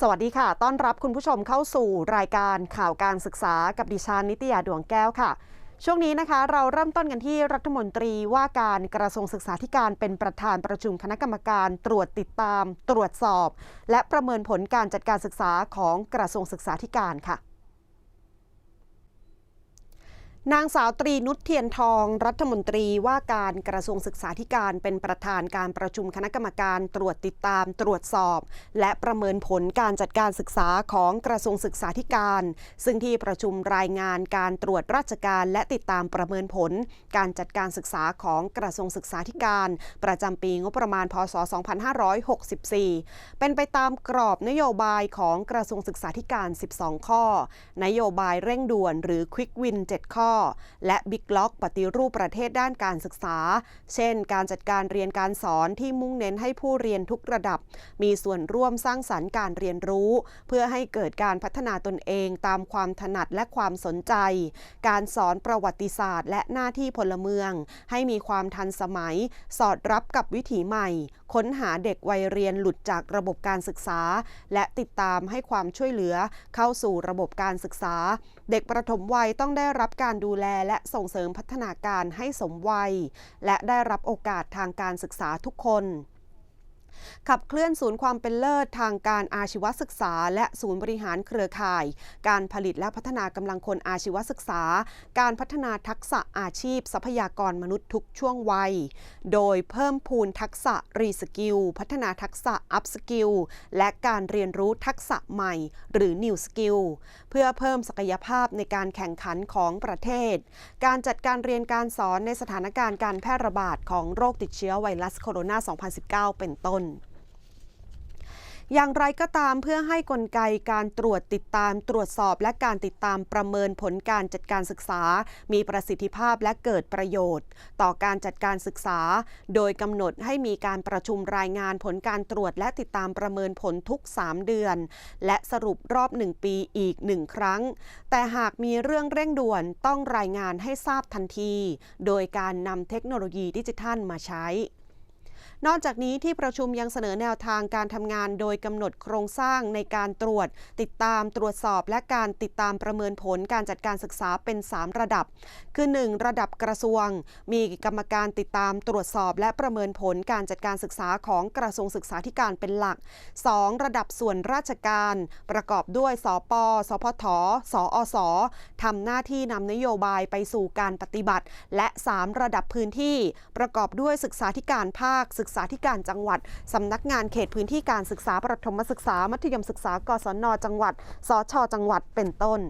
สวัสดีค่ะ ต้อนรับคุณผู้ชมเข้าสู่รายการข่าวการศึกษากับดิฉันนิตยาดวงแก้วค่ะ ช่วงนี้นะคะเราเริ่มต้นกันที่รัฐมนตรีว่าการกระทรวงศึกษาธิการเป็นประธานประชุมคณะกรรมการตรวจติดตาม ตรวจสอบ และประเมินผลการจัดการศึกษาของกระทรวงศึกษาธิการค่ะ นางสาวตรีนุชเทียนทอง รัฐมนตรีว่าการกระทรวงศึกษาธิการเป็นประธานการประชุมคณะกรรมการตรวจติดตาม ตรวจสอบ และประเมินผลการจัดการศึกษาของกระทรวงศึกษาธิการ ซึ่งที่ประชุมรายงานการตรวจราชการและติดตามประเมินผล การจัดการศึกษาของกระทรวงศึกษาธิการ ประจำปีงบประมาณพศ 2564 เป็นไปตามกรอบนโยบายของกระทรวงศึกษาธิการ 12 ข้อ นโยบายเร่งด่วนหรือ Quick Win 7 ข้อและบิ๊กล็อกปฏิรูปประเทศด้านการศึกษา เช่น การจัดการเรียนการสอนที่มุ่งเน้นให้ผู้เรียนทุกระดับ มีส่วนร่วมสร้างสรรค์การเรียนรู้ เพื่อให้เกิดการพัฒนาตนเองตามความถนัดและความสนใจ การสอนประวัติศาสตร์ และหน้าที่พลเมือง ให้มีความทันสมัย สอดรับกับวิถีใหม่ค้นหาเด็กวัยเรียนหลุดจากระบบการศึกษา และติดตามให้ความช่วยเหลือเข้าสู่ระบบการศึกษา เด็กประถมวัยต้องได้รับการดูแลและส่งเสริมพัฒนาการให้สมวัย และได้รับโอกาสทางการศึกษาทุกคนขับเคลื่อนศูนย์ความเป็นเลิศทางการอาชีวศึกษา และศูนย์บริหารเครือข่าย การผลิตและพัฒนากำลังคนอาชีวศึกษา การพัฒนาทักษะอาชีพ ทรัพยากรมนุษย์ทุกช่วงวัย โดยเพิ่มพูนทักษะรีสกิล พัฒนาทักษะอัพสกิล และการเรียนรู้ทักษะใหม่ หรือ New Skill เพื่อเพิ่มศักยภาพในการแข่งขันของประเทศ การจัดการเรียนการสอนในสถานการณ์การแพร่ระบาดของโรคติดเชื้อไวรัสโคโรนา 2019 เป็นต้น อย่างไรก็ตามเพื่อให้กลไกการตรวจติดตาม ตรวจสอบและการติดตามประเมินผลการจัดการศึกษา มีประสิทธิภาพและเกิดประโยชน์ ต่อการจัดการศึกษา โดยกำหนดให้มีการประชุมรายงานผลการตรวจและติดตามประเมินผลทุก 3 เดือน และสรุปรอบ 1 ปีอีก 1 ครั้ง แต่หากมีเรื่องเร่งด่วนต้องรายงานให้ทราบทันที โดยการนำเทคโนโลยีดิจิทัลมาใช้ นอกจากนี้ที่ประชุมยังเสนอแนวทางการทำงานโดยกำหนดโครงสร้างในการตรวจ ติดตามตรวจสอบและการติดตามประเมินผลการจัดการศึกษาเป็น 3 ระดับ คือ 1. ระดับกระทรวง มีกรรมการติดตามตรวจสอบ และประเมินผลการจัดการศึกษาของกระทรวงศึกษาธิการเป็นหลัก 2. ระดับส่วนราชการ ประกอบด้วย สปสพทสอสทำหน้าที่นำนโยบายไปสู่การปฏิบัติ และ 3 ระดับพื้นที่ ประกอบด้วยศึกษาธิการภาคศึกษาธิการจังหวัดสำนักงานเขตพื้นที่การศึกษาประถมศึกษา มัธยมศึกษากศนจังหวัด สชจังหวัดเป็นต้น